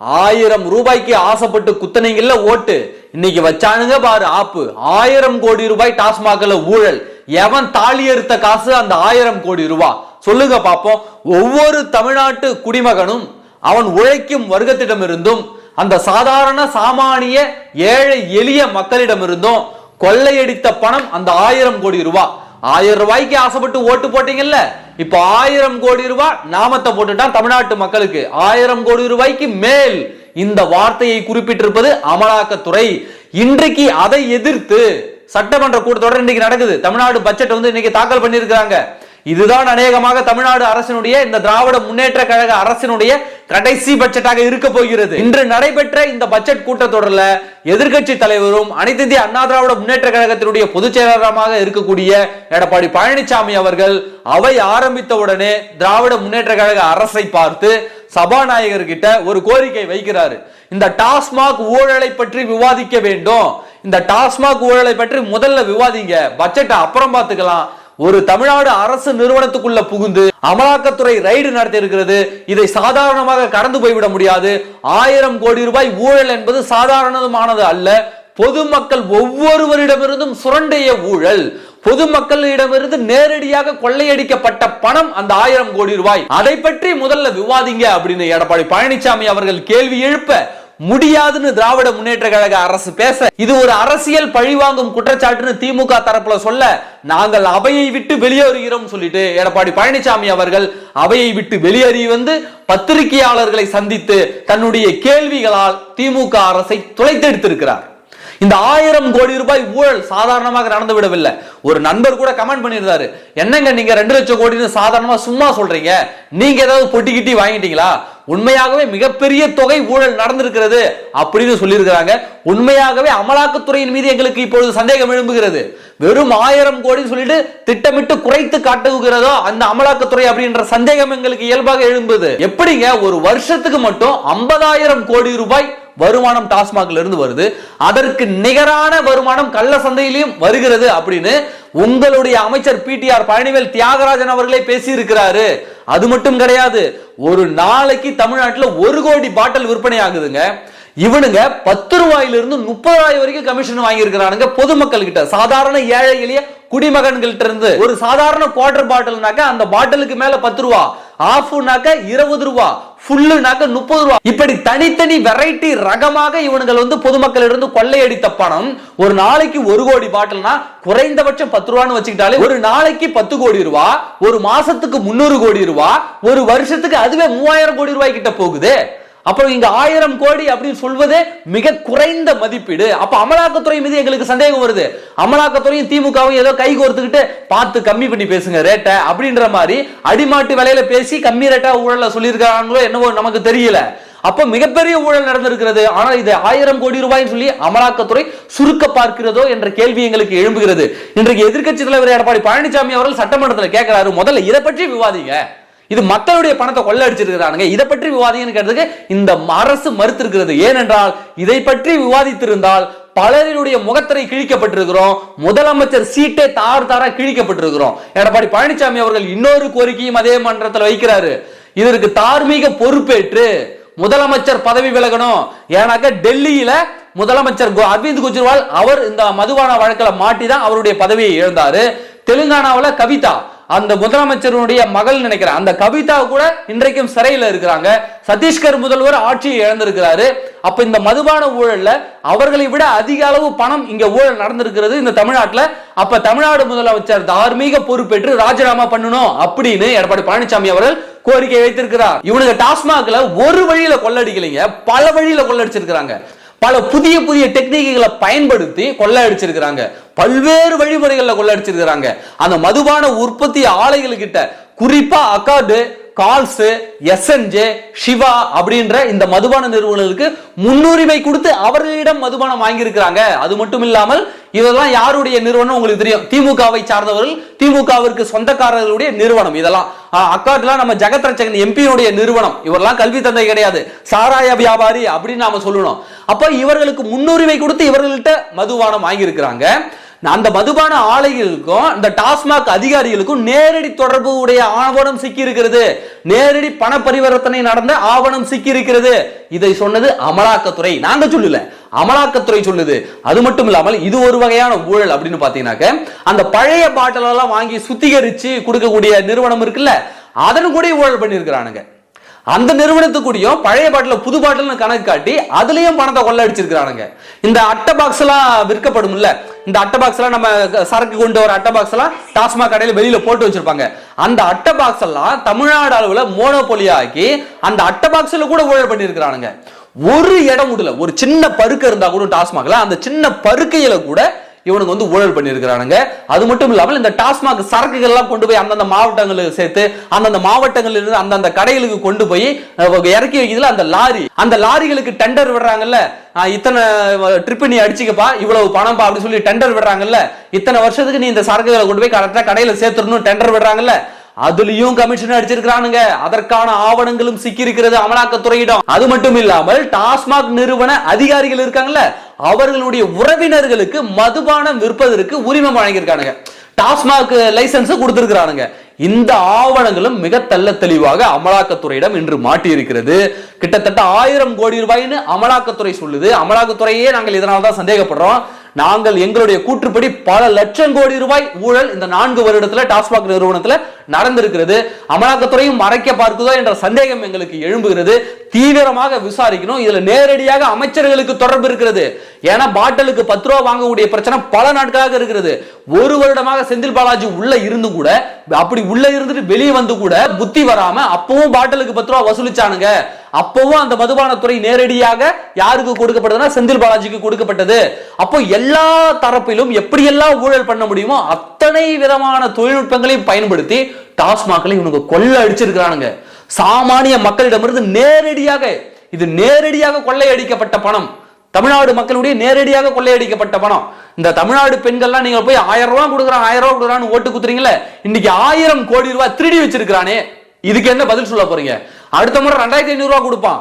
ஆயிரம் ரூபாய்க்கு ஆசைப்பட்டு குத்தனைங்கல்ல ஓட்டு. இன்னைக்கு வச்சானுங்க பாரு ஆப்பு. ஆயிரம் கோடி ரூபாய் டாஸ்மாக்ல ஊழல். எவன் தாலி எடுத்த காசு அந்த ஆயிரம் கோடி ரூபாய் சொல்லுங்க பாப்போம். ஒவ்வொரு தமிழ்நாட்டு குடிமகனும் அவன் உழைக்கும் வர்க்கத்திடமிருந்தும் அந்த சாதாரண சாமானிய ஏழை எளிய மக்களிடமிருந்தும் கொள்ளையடித்த பணம் அந்த ஆயிரம் கோடி ரூபாய் ஆயிரம் ரூபாய்க்கு ஆசைப்பட்டு ஓட்டு போட்டீங்கல்ல? இப்ப ஆயிரம் கோடி ரூபாய் நாமத்தை போட்டுட்டான் தமிழ்நாட்டு மக்களுக்கு. ஆயிரம் கோடி ரூபாய்க்கு மேல் இந்த வார்த்தையை குறிப்பிட்டிருப்பது அமலாக்கத்துறை. இன்றைக்கு அதை எதிர்த்து சட்டமன்ற கூட்டத்தொடர் இன்னைக்கு நடக்குது. தமிழ்நாடு பட்ஜெட் வந்து இன்னைக்கு தாக்கல் பண்ணியிருக்கிறாங்க. இதுதான் அநேகமாக தமிழ்நாடு அரசினுடைய இந்த திராவிட முன்னேற்ற கழக அரசினுடைய கடைசி பட்ஜெட்டாக இருக்க போகிறது. இன்று நடைபெற்ற இந்த பட்ஜெட் கூட்டத்தொடரில் எதிர்க்கட்சி தலைவரும் அனைத்து இந்திய அண்ணா திராவிட முன்னேற்ற கழகத்தினுடைய பொதுச் செயலாளராக இருக்கக்கூடிய எடப்பாடி பழனிசாமி அவர்கள் அவை ஆரம்பித்த உடனே திராவிட முன்னேற்ற கழக அரசை பார்த்து சபாநாயகர் கிட்ட ஒரு கோரிக்கை வைக்கிறாரு. இந்த டாஸ்மாக் ஊழலை பற்றி விவாதிக்க வேண்டும். இந்த டாஸ்மாக் ஊழலை பற்றி முதல்ல விவாதிங்க. பட்ஜெட்டை அப்புறம் பார்த்துக்கலாம். ஒரு தமிழ்நாடு அரசு நிறுவனத்துக்குள்ள புகுந்து அமலாக்கத்துறை ரைடு நடத்தி இருக்கிறது இதை சாதாரணமாக கடந்து போய்விட முடியாது. ஆயிரம் கோடி ரூபாய் ஊழல் என்பது சாதாரணமானது அல்ல. பொதுமக்கள் ஒவ்வொருவரிடமிருந்தும் சுரண்டைய ஊழல். பொதுமக்களிடமிருந்து நேரடியாக கொள்ளையடிக்கப்பட்ட பணம் அந்த ஆயிரம் கோடி ரூபாய். அதை பற்றி முதல்ல விவாதிங்க அப்படின்னு எடப்பாடி பழனிசாமி அவர்கள் கேள்வி எழுப்ப முடியாதுன்னு திராவிட முன்னேற்ற கழக அரசு பேச இது ஒரு அரசியல் பழிவாங்கும் குற்றச்சாட்டுன்னு திமுக தரப்புல சொல்ல நாங்கள் அவையை விட்டு வெளியேறுகிறோம் சொல்லிட்டு எடப்பாடி பழனிசாமி அவர்கள் அவையை விட்டு வெளியேறி வந்து பத்திரிகையாளர்களை சந்தித்து தன்னுடைய கேள்விகளால் திமுக அரசை துளைத்தெடுத்திருக்கிறார். இந்த ஆயிரம் கோடி ரூபாய் ஊழல் சாதாரணமாக நடந்து விடவில்லை. ஒரு நண்பர் கூட கமெண்ட் பண்ணியிருந்தாரு. என்னங்க நீங்க ரெண்டு லட்சம் கோடின்னு சாதாரணமா சும்மா சொல்றீங்க? நீங்க ஏதாவது பொட்டிக்கிட்டி வாங்கிட்டீங்களா? உண்மையாகவே மிகப்பெரிய தொகை ஊழல் நடந்திருக்கிறது அப்படின்னு சொல்லியிருக்கிறாங்க. உண்மையாகவே அமலாக்கத்துறையின் மீது எங்களுக்கு இப்பொழுது சந்தேகம் எழும்புகிறது. வெறும் ஆயிரம் கோடி சொல்லிட்டு திட்டமிட்டு குறைத்து காட்டுகிறதோ அந்த அமலாக்கத்துறை அப்படின்ற சந்தேகம் எங்களுக்கு இயல்பாக எழும்புது. எப்படிங்க? ஒரு வருஷத்துக்கு மட்டும் ஐம்பதாயிரம் கோடி ரூபாய் வருமானம் டாஸ்மாக்ல இருந்து வருது. அதற்கு நிகரான வருமானம் கள்ள சந்தையிலையும் வருகிறது அப்படின்னு உங்களுடைய அமைச்சர் பிடிஆர் பழனிவேல் தியாகராஜன் அவர்களே பேசியிருக்கிறாரு. அது மட்டும் கிடையாது ஒரு நாளைக்கு தமிழ்நாட்டில் ஒரு கோடி பாட்டில் விற்பனை ஆகுதுங்க. இவனுங்க பத்து ரூபாயிலிருந்து முப்பதாயிரம் வரைக்கும் கமிஷன் வாங்கியிருக்கிறானுங்க பொதுமக்கள் கிட்ட சாதாரண ஏழை எளிய குடிமகன்கள்ட்ட இருந்து. ஒரு சாதாரண குவார்டர் பாட்டில்னாக்க அந்த பாட்டிலுக்கு மேல பத்து ரூபா ஆஃப்னாக்க இருபது ரூபா. ஃபுல்லுனாக்க முப்பது ரூபா. இப்படி தனித்தனி வெரைட்டி ரகமாக இவனுங்கள் வந்து பொதுமக்களிடம் கொள்ளையடித்த பணம் ஒரு நாளைக்கு ஒரு கோடி பாட்டில்னா குறைந்தபட்சம் பத்து ரூபான்னு வச்சுக்கிட்டாலே ஒரு நாளைக்கு பத்து கோடி ரூபா ஒரு மாசத்துக்கு முன்னூறு கோடி ரூபா ஒரு வருஷத்துக்கு அதுவே மூவாயிரம் கோடி ரூபாய் கிட்ட போகுது. அப்புறம் இங்க ஆயிரம் கோடி அப்படின்னு சொல்வது மிக குறைந்த மதிப்பீடு. அப்ப அமலாக்கத்துறை மீது எங்களுக்கு சந்தேகம் வருது. அமலாக்கத்துறையும் திமுகவும் ஏதோ கை கோர்த்துக்கிட்டு பார்த்து கம்மி பண்ணி பேசுங்க ரேட்டை அப்படின்ற மாதிரி அடிமாட்டு விலையில பேசி கம்மி ரேட்டா ஊழல சொல்லியிருக்காங்களோ என்னவோ நமக்கு தெரியல. அப்ப மிகப்பெரிய ஊழல் நடந்திருக்கிறது. ஆனால் இது ஆயிரம் கோடி ரூபாய் சொல்லி அமலாக்கத்துறை சுருக்க பார்க்கிறதோ என்ற கேள்வி எங்களுக்கு எழும்புகிறது. இன்றைக்கு எதிர்க்கட்சி தலைவர் எடப்பாடி பழனிசாமி அவர்கள் சட்டமன்றத்தில் கேட்கிறாரு முதல்ல இதை பற்றி விவாதிங்க. இது மக்களுடைய பணத்தை கொள்ளடிச்சிருக்கிறானுங்க. இதை பற்றி விவாதிங்கிறதுக்கு இந்த அரசு மறுத்திருக்கிறது. ஏனென்றால் இதை பற்றி விவாதித்திருந்தால் பலரினுடைய முகத்திரை கிழிக்கப்பட்டிருக்கிறோம். முதலமைச்சர் சீட்டே தார் தாரா கிழிக்கப்பட்டிருக்கிறோம். எடப்பாடி பழனிசாமி அவர்கள் இன்னொரு கோரிக்கையும் அதே மன்றத்தில் வைக்கிறாரு. இதற்கு தார்மீக பொறுப்பேற்று முதலமைச்சர் பதவி விலகணும். ஏன்னாக்க டெல்லியில முதலமைச்சர் அரவிந்த் கெஜ்ரிவால் அவர் இந்த மதுபான வழக்கில் மாட்டி தான் அவருடைய பதவியை இழந்தாரு. தெலுங்கானாவில் கவிதா அந்த முதலமைச்சருடைய மகள் நினைக்கிறேன். அந்த கவிதா கூட இன்றைக்கும் சிறையில் இருக்கிறாங்க. சத்தீஸ்கர் முதல்வர் ஆட்சியை இழந்திருக்கிறாரு. அப்ப இந்த மதுபான ஊழல்ல அவர்களை விட அதிக அளவு பணம் இங்க ஊழல் நடந்திருக்கிறது இந்த தமிழ்நாட்டில். அப்ப தமிழ்நாடு முதலமைச்சர் தார்மீக பொறுப்பேற்று ராஜினாமா பண்ணணும் அப்படின்னு எடப்பாடி பழனிசாமி அவர்கள் கோரிக்கை வைத்திருக்கிறார். இவனுக்கு டாஸ்மாக்ல ஒரு வழியில கொள்ளடிக்கலைங்க. பல வழியில கொள்ளடிச்சிருக்கிறாங்க. பல புதிய புதிய டெக்னிக்குகளை பயன்படுத்தி கொள்ளையடிச்சிருக்கிறாங்க. பல்வேறு வழிமுறைகளில் கொள்ளையடிச்சிருக்கிறாங்க. அந்த மதுபான உற்பத்தி ஆலைகள் கிட்ட குறிப்பா அக்காடு கால்ஸ் எஸ்என்ஜே சிவா அப்படின்ற இந்த மதுபான நிறுவனங்களுக்கு முன்னுரிமை கொடுத்து அவர்களிடம் மதுபானம் வாங்கியிருக்கிறாங்க. அது மட்டும் இல்லாமல் இதெல்லாம் யாருடைய நிறுவனம்? உங்களுக்கு தெரியும். திமுகவை சார்ந்தவர்கள் திமுகவிற்கு சொந்தக்காரர்களுடைய நிறுவனம் இதெல்லாம். அக்காட்டுலாம் நம்ம ஜெகத் ரச்சகன் எம்பியுடைய நிறுவனம். இவரெல்லாம் கல்வி தந்தை கிடையாது. சாராய வியாபாரி அப்படின்னு நாம சொல்லணும். அப்ப இவர்களுக்கு முன்னுரிமை கொடுத்து இவர்கள்ட்ட மதுபானம் வாங்கியிருக்கிறாங்க. அந்த மதுபான ஆலைகளுக்கும் இந்த டாஸ்மாக் அதிகாரிகளுக்கும் நேரடி தொடர்பு உடைய ஆவணம் சிக்கி இருக்கிறது நேரடி பண பரிவர்த்தனை நடந்த ஆவணம் சிக்கி இருக்கிறது இதை சொன்னது அமலாக்கத்துறை. நாங்க சொல்லல. அமலாக்கத்துறை சொல்லுது. அது மட்டும் இல்லாமல் இது ஒரு வகையான ஊழல் அப்படின்னு பாத்தீங்கன்னாக்க அந்த பழைய பாட்டிலெல்லாம் வாங்கி சுத்திகரிச்சு கொடுக்கக்கூடிய நிறுவனம் இருக்குல்ல அதன் கூட ஊழல் பண்ணியிருக்கிறானுங்க. அந்த நிறுவனத்துக்குடியும் பழைய பாட்டில் புது பாட்டில்னு கணக்கு காட்டி அதுலயும் பணத்தை கொள்ள அடிச்சிருக்கிறானுங்க இந்த அட்டை பாக்ஸ் எல்லாம் விற்கப்படும்ல இந்த அட்டை பாக்ஸ் எல்லாம் நம்ம சரக்கு கொண்டு வர அட்டை பாக்ஸ் எல்லாம் டாஸ்மாக் கடையில வெளியில போட்டு வச்சிருப்பாங்க. அந்த அட்டை பாக்ஸ் எல்லாம் தமிழ்நாடு அளவுல மோனோபொலி ஆக்கி அந்த அட்டை பாக்ஸ்ல கூட ஊழல் பண்ணியிருக்கிறானுங்க. ஒரு இடம் விடல. ஒரு சின்ன பருக்க இருந்தா கூட டாஸ்மாக்ல அந்த சின்ன பருக்கையில கூட இவனுக்கு வந்து ஊழல் பண்ணியிருக்கிறானுங்க. அது மட்டும் இல்லாமல் இந்த டாஸ்மாக் சரக்குகள் எல்லாம் கொண்டு போய் அந்தந்த மாவட்டங்களுக்கு சேர்த்து அந்தந்த மாவட்டங்களில் இருந்து அந்தந்த கடைகளுக்கு கொண்டு போய் இறக்கி வைக்கிறதுல அந்த லாரி. அந்த லாரிகளுக்கு டெண்டர் விடுறாங்கல்ல. இத்தனை ட்ரிப் நீ அடிச்சுக்கப்பா இவ்வளவு பணம் பா அப்படின்னு சொல்லி டெண்டர் விடுறாங்கல்ல. இத்தனை வருஷத்துக்கு நீ இந்த சரக்குகளை கொண்டு போய் கரெக்டாக கடையில் சேர்த்துடணும் டெண்டர் விடுறாங்கல்ல. அதுலயும் கமிஷன் அடிச்சிருக்கானுங்க அதற்கான ஆவணங்களும் சிக்கி இருக்கிறது அமலாக்கத்துறையிடம் அது மட்டும் இல்லாமல் டாஸ்மாக் நிறுவன அதிகாரிகள் இருக்காங்கல்ல அவர்களுடைய உறவினர்களுக்கு மதுபானம் விற்பதற்கு உரிமை வழங்கியிருக்கானுங்க. டாஸ்மாக் லைசன்ஸ் கொடுத்திருக்கிறானுங்க. இந்த ஆவணங்களும் மிக தள்ள தெளிவாக அமலாக்கத்துறையிடம் இன்று மாட்டியிருக்கிறது. கிட்டத்தட்ட ஆயிரம் கோடி ரூபாய்னு அமலாக்கத்துறை சொல்லுது. அமலாக்கத்துறையே நாங்கள் இதனால தான் சந்தேகப்படுறோம். நாங்கள் எங்களுடைய கூற்றுப்படி பல லட்சம் கோடி ரூபாய் ஊழல் இந்த நான்கு வருடத்துல டாஸ்மாக் நிறுவனத்துல நடந்திருக்கிறது. அமலாக்கத்துறையும் மறைக்க பார்க்குதோ என்ற சந்தேகம் எங்களுக்கு எழும்புகிறது. தீவிரமாக விசாரிக்கணும். இதுல நேரடியாக அமைச்சர்களுக்கு தொடர்பு இருக்கிறது. ஏன்னா பாட்டிலுக்கு பத்து ரூபா வாங்கக்கூடிய பிரச்சனை பல நாட்களாக இருக்கிறது. ஒரு வருடமாக செந்தில் பாலாஜி உள்ள இருந்து கூட அப்படி உள்ள இருந்துட்டு வெளியே வந்து கூட புத்தி வராம அப்பவும் பாட்டிலுக்கு பத்து ரூபா வசூலிச்சானுங்க. அப்பவும் அந்த மதுபானத்துறை நேரடியாக யாருக்கு கொடுக்கப்பட்டதுன்னா செந்தில் பாலாஜிக்கு கொடுக்கப்பட்டது. அப்போ எல்லா தரப்பிலும் எப்படியெல்லாம் ஊழல் பண்ண முடியுமோ அத்தனை விதமான தொழில்நுட்பங்களையும் பயன்படுத்தி டாஸ்மாக்களை இவனுக்கு கொள்ள அடிச்சிருக்கிறானுங்க சாமானிய மக்களிடமிருந்து நேரடியாக இது நேரடியாக கொள்ளையடிக்கப்பட்ட பணம். தமிழ்நாடு மக்களுடைய நேரடியாக கொள்ளையடிக்கப்பட்ட பணம். இந்த தமிழ்நாடு பெண்கள்லாம் நீங்க போய் ஆயிரம் ரூபாய் கொடுக்குறான் ஆயிரம் ரூபாய் கொடுக்குறான்னு ஓட்டு குத்துறீங்களே இன்னைக்கு ஆயிரம் கோடி ரூபாய் திருடி வச்சிருக்கிறானே இதுக்கு என்ன பதில் சொல்ல போறீங்க? அடுத்த முறை ரெண்டாயிரத்தி ஐநூறு ரூபாய் கொடுப்பான்.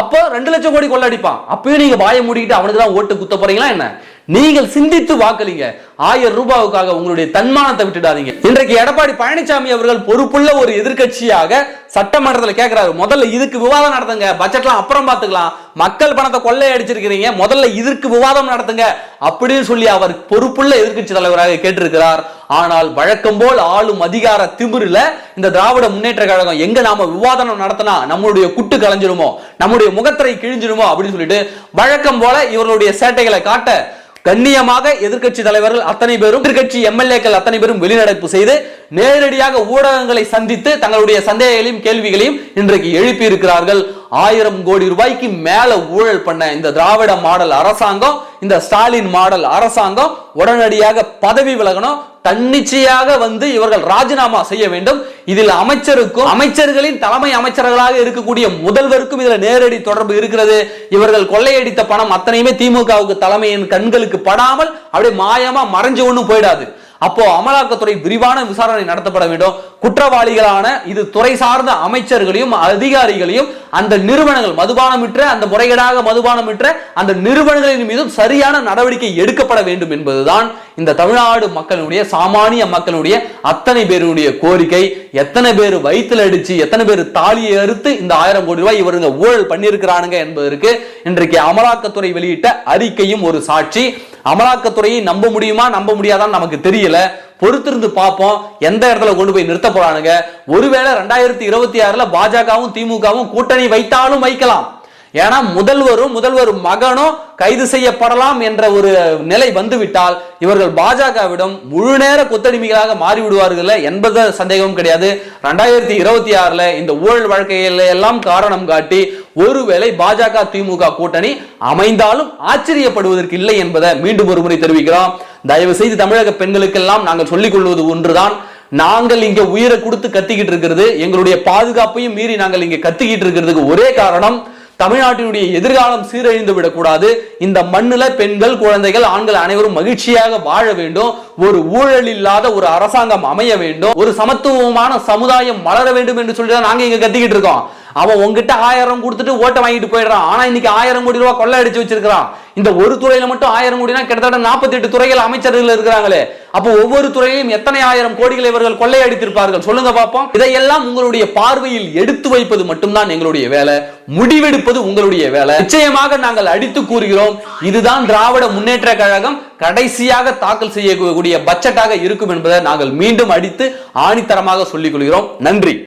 அப்போ ரெண்டு லட்சம் கோடி கொள்ளடிப்பான் அப்பயும் நீங்க பாய மூடிக்கிட்டு அவனுக்கு தான் ஓட்டு குத்த போறீங்களா என்ன? நீங்கள் சிந்தித்து வாக்களிங்க. ஆயிரம் ரூபாவுக்காக உங்களுடைய தன்மானத்தை விட்டுடாதீங்க. இன்றைக்கு எடப்பாடி பழனிசாமி அவர்கள் பொறுப்புள்ள ஒரு எதிர்க்கட்சியாக சட்டமன்றத்தில் கேட்கிறாரு முதல்ல இதுக்கு விவாதம் நடத்துங்க. பட்ஜெட்லாம் அப்புறம் பார்த்துக்கலாம் மக்கள் பணத்தை கொள்ளை அடிச்சிருக்கிறீங்க. முதல்ல இதற்கு விவாதம் நடத்துங்க. அப்படின்னு சொல்லி அவர் பொறுப்புள்ள எதிர்கட்சி தலைவராக கேட்டிருக்கிறார். ஆனால் வழக்கம் போல் ஆளும் அதிகார திமிரில் இந்த திராவிட முன்னேற்ற கழகம் எங்க நாம விவாதம் நடத்தினா நம்மளுடைய குட்டு கலைஞ்சிருமோ? நம்முடைய முகத்திரை கிழிஞ்சிருமோ? அப்படின்னு சொல்லிட்டு வழக்கம் போல இவர்களுடைய சேட்டைகளை காட்ட கண்ணியமாக எதிர்க்கட்சி தலைவர்கள் அத்தனை பேரும் எதிர்கட்சி எம்எல்ஏக்கள் அத்தனை பேரும் வெளிநடப்பு செய்து நேரடியாக ஊடகங்களை சந்தித்து தங்களுடைய சந்தேகங்களையும் கேள்விகளையும் இன்றைக்கு எழுப்பி இருக்கிறார்கள் ஆயிரம் கோடி ரூபாய்க்கு மேல ஊழல் பண்ண இந்த திராவிட மாடல் அரசாங்கம் இந்த ஸ்டாலின் மாடல் அரசாங்கம் உடனடியாக பதவி விலகணும். தன்னிச்சையாக வந்து இவர்கள் ராஜினாமா செய்ய வேண்டும். இதில் அமைச்சருக்கும் அமைச்சர்களின் தலைமை அமைச்சர்களாக இருக்கக்கூடிய முதல்வருக்கும் இதுல நேரடி தொடர்பு இருக்கிறது. இவர்கள் கொள்ளையடித்த பணம் அத்தனையுமே திமுகவுக்கு தலைமையின் கண்களுக்கு படாமல் அப்படியே மாயமா மறைஞ்சு ஒன்றும் போயிடாது. அப்போ அமலாக்கத்துறை விரிவான விசாரணை நடத்தப்பட வேண்டும். குற்றவாளிகளான இது துறை சார்ந்த அமைச்சர்களையும் அதிகாரிகளையும் அந்த நிறுவனங்கள் மதுபானமிற்ற அந்த முறைகேடாக மதுபானமிற்ற அந்த நிறுவனங்களின் மீதும் சரியான நடவடிக்கை எடுக்கப்பட வேண்டும் என்பதுதான் இந்த தமிழ்நாடு மக்களுடைய சாமானிய மக்களுடைய அத்தனை பேருடைய கோரிக்கை. எத்தனை பேர் வயிற்றுல அடிச்சு எத்தனை பேர் தாலியை அறுத்து இந்த ஆயிரம் கோடி ரூபாய் இவருங்க ஊழல் பண்ணியிருக்கிறானுங்க என்பதற்கு இன்றைக்கு அமலாக்கத்துறை வெளியிட்ட அறிக்கையும் ஒரு சாட்சி. அமலாக்கத்துறையை நம்ப முடியுமா? நம்ப முடியாதான்னு நமக்கு தெரியல. பொறுத்திருந்து பார்ப்போம். எந்த இடத்துல கொண்டு போய் நிறுத்த போறானுங்க? ஒருவேளை ரெண்டாயிரத்தி இருபத்தி ஆறுல பாஜகவும் திமுகவும் கூட்டணி வைத்தாலும் வைக்கலாம். ஏன்னா முதல்வரும் முதல்வர் மகனும் கைது செய்யப்படலாம் என்ற ஒரு நிலை வந்துவிட்டால் இவர்கள் பாஜகவிடம் முழு நேர கொத்தடிமைகளாக மாறி விடுவார்கள் என்பது சந்தேகமும் கிடையாது. ரெண்டாயிரத்தி இருபத்தி ஆறுல இந்த ஊழல் வழக்கையில எல்லாம் காரணம் காட்டி ஒருவேளை பாஜக திமுக கூட்டணி அமைந்தாலும் ஆச்சரியப்படுவதற்கு இல்லை என்பதை மீண்டும் ஒரு முறை தெரிவிக்கிறோம். தயவு செய்து தமிழக பெண்களுக்கெல்லாம் நாங்கள் சொல்லிக் கொள்வது ஒன்றுதான். நாங்கள் இங்க உயிரை கொடுத்து கத்திக்கிட்டு இருக்கிறது எங்களுடைய பாதுகாப்பையும் மீறி நாங்கள் இங்க கத்திக்கிட்டு இருக்கிறதுக்கு ஒரே காரணம் தமிழ்நாட்டினுடைய எதிர்காலம் சீரழிந்து விடக்கூடாது. இந்த மண்ணில் பெண்கள் குழந்தைகள் ஆண்கள் அனைவரும் மகிழ்ச்சியாக வாழ வேண்டும். ஒரு ஊழல் இல்லாத ஒரு அரசாங்கம் அமைய வேண்டும். ஒரு சமத்துவமான சமுதாயம் வளர வேண்டும் என்று சொல்லி தான் நாங்க இங்க கத்திக்கிட்டு இருக்கோம். அவன் உங்ககிட்ட ஆயிரம் கொடுத்துட்டு ஓட்டை வாங்கிட்டு போயிடுறான். ஆனா இன்னைக்கு ஆயிரம் கோடி ரூபாய் கொள்ளை அடிச்சு வச்சிருக்கான் இந்த ஒரு துறையில மட்டும் ஆயிரம் கோடினா கிட்டத்தட்ட நாற்பத்தி எட்டு துறைகள் அமைச்சர்கள் இருக்கிறாங்களே. அப்போ ஒவ்வொரு துறையிலும் எத்தனை ஆயிரம் கோடிகளை இவர்கள் கொள்ளையடித்திருப்பார்கள்? சொல்லுங்க பார்ப்போம் இதையெல்லாம் உங்களுடைய பார்வையில் எடுத்து வைப்பது மட்டும்தான் எங்களுடைய வேலை. முடிவெடுப்பது உங்களுடைய வேலை. நிச்சயமாக நாங்கள் அடித்து கூறுகிறோம். இதுதான் திராவிட முன்னேற்ற கழகம். கடைசியாக தாக்கல் செய்யக்கூடிய பட்ஜெட்டாக இருக்கும் என்பதை நாங்கள் மீண்டும் அடித்து ஆணித்தரமாக சொல்லிக் கொள்கிறோம். நன்றி.